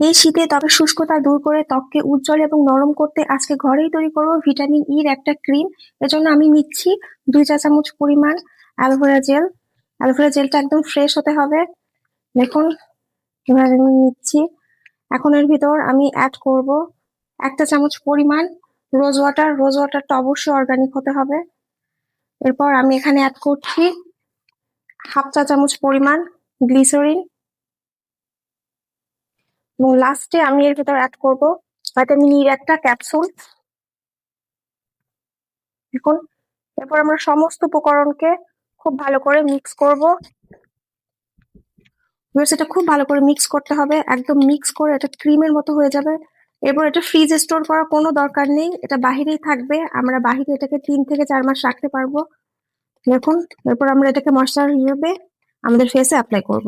এই শীতে ত্বকের শুষ্কতা দূর করে ত্বককে উজ্জ্বল এবং নরম করতে আজকে ঘরেই তৈরি করব ভিটামিন ইর একটা ক্রিম। এজন্য আমি নিচ্ছি দুই চা চামচ পরিমাণ অ্যালোভেরা জেল। অ্যালোভেরা জেলটা একদম ফ্রেশ হতে হবে। দেখুন, এবার আমি নিচ্ছি। এখন এর ভিতর আমি অ্যাড করব একটা চামচ পরিমাণ রোজ ওয়াটার রোজ ওয়াটারটা অবশ্যই অর্গানিক হতে হবে। এরপর আমি এখানে অ্যাড করছি হাফ চা চামচ পরিমাণ গ্লিসারিন এবং লাস্টে আমি এর ভিতর অ্যাড করব। ভিটামিন ইর একটা ক্যাপসুল দেখুন এরপর আমরা সমস্ত উপকরণকে খুব ভালো করে মিক্স করব। এটা খুব ভালো করে মিক্স করতে হবে। একদম মিক্স করে এটা ক্রিমের মতো হয়ে যাবে। এরপর এটা ফ্রিজে স্টোর করার কোনো দরকার নেই। এটা বাহিরেই থাকবে। আমরা বাহিরে এটাকে তিন থেকে চার মাস রাখতে পারব। দেখুন, এরপর আমরা এটাকে মশলার হিসেবে আমাদের ফেসে অ্যাপ্লাই করব।